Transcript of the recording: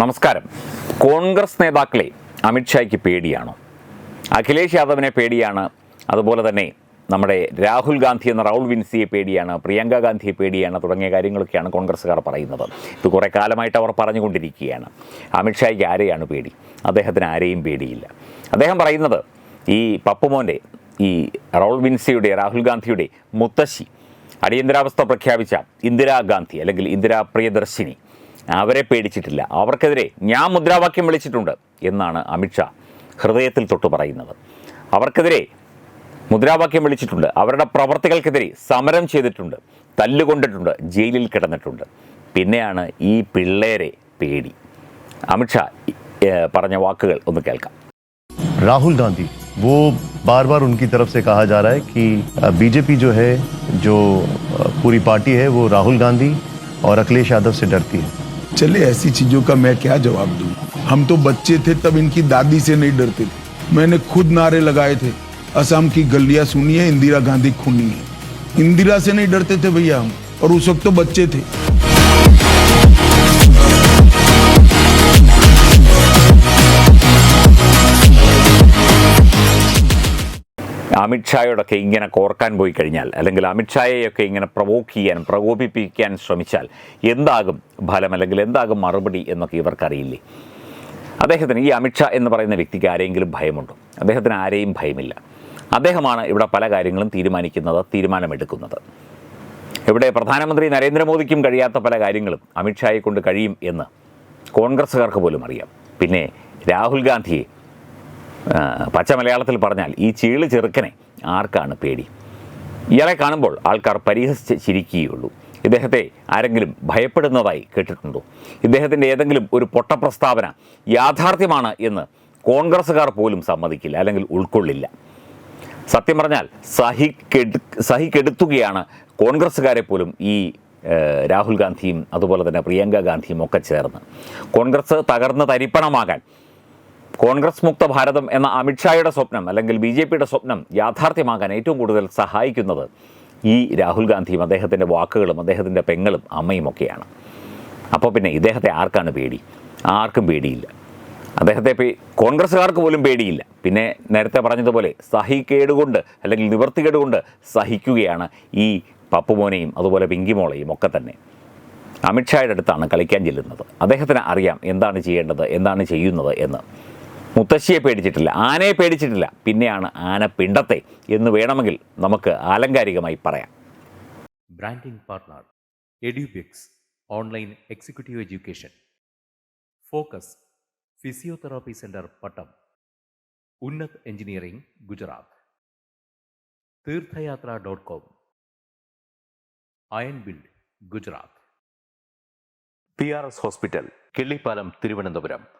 നമസ്കാരം. കോൺഗ്രസ് നേതാക്കളെ അമിത്ഷായ്ക്ക് പേടിയാണോ? അഖിലേഷ് യാദവിനെ പേടിയാണ്. അതുപോലെ തന്നെ നമ്മുടെ രാഹുൽ ഗാന്ധി എന്ന റൗൾ വിൻസിയെ പേടിയാണ്. പ്രിയങ്ക ഗാന്ധിയെ പേടിയാണ്. തുടങ്ങിയ കാര്യങ്ങളൊക്കെയാണ് കോൺഗ്രസ്സുകാർ പറയുന്നത്. ഇത് കുറേ കാലമായിട്ട് അവർ പറഞ്ഞുകൊണ്ടിരിക്കുകയാണ്. അമിത്ഷായ്ക്ക് ആരെയാണ് പേടി? അദ്ദേഹത്തിന് ആരെയും പേടിയില്ല. അദ്ദേഹം പറയുന്നത് ഈ പപ്പുമോന്റെ ഈ റൗൾ വിൻസിയുടെ രാഹുൽ ഗാന്ധിയുടെ മുത്തശ്ശി അടിയന്തരാവസ്ഥ പ്രഖ്യാപിച്ച ഇന്ദിരാഗാന്ധി അല്ലെങ്കിൽ ഇന്ദിരാ പ്രിയദർശിനി അവരെ പേടിച്ചിട്ടില്ല അവർക്കെതിരെ ഞാൻ മുദ്രാവാക്യം വിളിച്ചിട്ടുണ്ട് എന്നാണ് അമിത്ഷാ ഹൃദയത്തിൽ തൊട്ട് പറയുന്നത് അവർക്കെതിരെ മുദ്രാവാക്യം വിളിച്ചിട്ടുണ്ട് അവരുടെ പ്രവർത്തികൾക്കെതിരെ സമരം ചെയ്തിട്ടുണ്ട് തല്ലുകൊണ്ടിട്ടുണ്ട് ജയിലിൽ കിടന്നിട്ടുണ്ട് പിന്നെയാണ് ഈ പിള്ളേരെ പേടി അമിത്ഷാ ഏഹ്, പറഞ്ഞ വാക്കുകൾ ഒന്ന് കേൾക്കാം राहुल गांधी वो बार बार उनकी तरफ से कहा जा रहा है कि बीजेपी जो है जो अ, पूरी पार्टी है वो राहुल गांधी और अखिलेश यादव से डरती है चले, ऐसी चीज़ों का मैं क्या जवाब दूँ? हम तो बच्चे थे, तब इनकी दादी से नहीं डरते थे। मैंने खुद नारे लगाए थे। असम की गलियाँ है, इंदिरा गांधी खूनी है। इंदिरा से नहीं डरते थे भैया हम, और उस वक्त तो बच्चे थे। അമിത്ഷായോടൊക്കെ ഇങ്ങനെ കോർക്കാൻ പോയി കഴിഞ്ഞാൽ അല്ലെങ്കിൽ അമിത്ഷായെയൊക്കെ ഇങ്ങനെ പ്രവോക്ക് ചെയ്യാൻ പ്രകോപിപ്പിക്കാൻ ശ്രമിച്ചാൽ എന്താകും ഫലം അല്ലെങ്കിൽ എന്താകും മറുപടി എന്നൊക്കെ ഇവർക്കറിയില്ലേ? അദ്ദേഹത്തിന് ഈ അമിത്ഷാ എന്ന് പറയുന്ന വ്യക്തിക്ക് ആരെങ്കിലും ഭയമുണ്ടോ? അദ്ദേഹത്തിന് ആരെയും ഭയമില്ല. അദ്ദേഹമാണ് ഇവിടെ പല കാര്യങ്ങളും തീരുമാനിക്കുന്നത് തീരുമാനമെടുക്കുന്നത്. ഇവിടെ പ്രധാനമന്ത്രി നരേന്ദ്രമോദിക്കും കഴിയാത്ത പല കാര്യങ്ങളും അമിത്ഷായെ കൊണ്ട് കഴിയും എന്ന് കോൺഗ്രസ്സുകാർക്ക് പോലും അറിയാം. പിന്നെ രാഹുൽ ഗാന്ധിയെ പച്ച മലയാളത്തിൽ പറഞ്ഞാൽ ഈ ചീൾ ചെറുക്കനെ ആർക്കാണ് പേടി? ഇയാളെ കാണുമ്പോൾ ആൾക്കാർ പരിഹസിച്ച് ചിരിക്കുകയുള്ളൂ. ഇദ്ദേഹത്തെ ആരെങ്കിലും ഭയപ്പെടുന്നതായി കേട്ടിട്ടുണ്ടോ? ഇദ്ദേഹത്തിന്റെ ഏതെങ്കിലും ഒരു പൊട്ട പ്രസ്താവന യാഥാർത്ഥ്യമാണ് എന്ന് കോൺഗ്രസ്സുകാർ പോലും സമ്മതിക്കില്ല അല്ലെങ്കിൽ ഉൾക്കൊള്ളില്ല. സത്യം പറഞ്ഞാൽ സഹിക്കെടു സഹിക്കെടുത്തുകയാണ് കോൺഗ്രസ്സുകാരെ പോലും ഈ രാഹുൽ ഗാന്ധിയും അതുപോലെ തന്നെ പ്രിയങ്ക ഗാന്ധിയും ഒക്കെ ചേർന്ന്. കോൺഗ്രസ് തകർന്ന് തരിപ്പണമാകാൻ കോൺഗ്രസ് മുക്ത ഭാരതം എന്ന അമിത്ഷായുടെ സ്വപ്നം അല്ലെങ്കിൽ ബി ജെ പിയുടെ സ്വപ്നം യാഥാർത്ഥ്യമാകാൻ ഏറ്റവും കൂടുതൽ സഹായിക്കുന്നത് ഈ രാഹുൽ ഗാന്ധിയും അദ്ദേഹത്തിന്റെ വാക്കുകളും അദ്ദേഹത്തിന്റെ പെങ്ങളും അമ്മയും ഒക്കെയാണ്. അപ്പോൾ പിന്നെ ഇദ്ദേഹത്തെ ആർക്കാണ് പേടി? ആർക്കും പേടിയില്ല. അദ്ദേഹത്തെ കോൺഗ്രസ്സുകാർക്ക് പോലും പേടിയില്ല. പിന്നെ നേരത്തെ പറഞ്ഞതുപോലെ സഹിക്കേടുകൊണ്ട് അല്ലെങ്കിൽ നിവർത്തികേടുകൊണ്ട് സഹിക്കുകയാണ് ഈ പപ്പുമോനെയും അതുപോലെ പിങ്കിമോളെയും ഒക്കെ തന്നെ. അമിത്ഷായുടെ അടുത്താണ് കളിക്കാൻ ചെല്ലുന്നത്. അദ്ദേഹത്തിന് അറിയാം എന്താണ് ചെയ്യേണ്ടത് എന്താണ് ചെയ്യുന്നത് എന്ന്. മുത്തശ്ശിയെ പേടിച്ചിട്ടില്ല ആനയെ പേടിച്ചിട്ടില്ല. പിന്നെയാണ് ആന പിണ്ടത്തെ എന്ന് വേണമെങ്കിൽ നമുക്ക് ആലങ്കാരികമായി പറയാം. Branding partner Edubix online executive education focus physiotherapy centre Pattom Unnat engineering Gujarat Theerthayathra dot com iron build Gujarat P R S hospital Killipalam Thiruvananthapuram